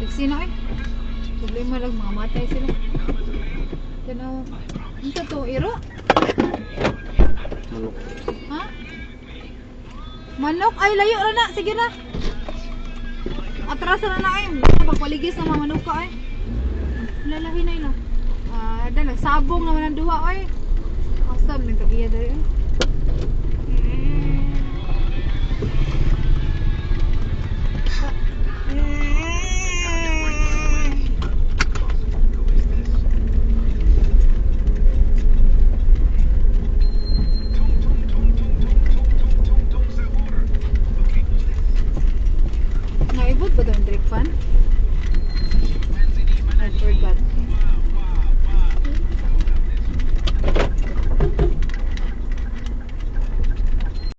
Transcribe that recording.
Busy na eh. Problema lang mga matay sila. Tanaw. Ito to, iro? Manok. Ha? Manok? Ay, layo na na. Sige na. Atrasan na na ay. Pagpaligis na mga manok ka ay. Lalahi na yun. Ah, dala. Sabong naman ang duha ay. Asam nito iya eh. fun. Not for bad.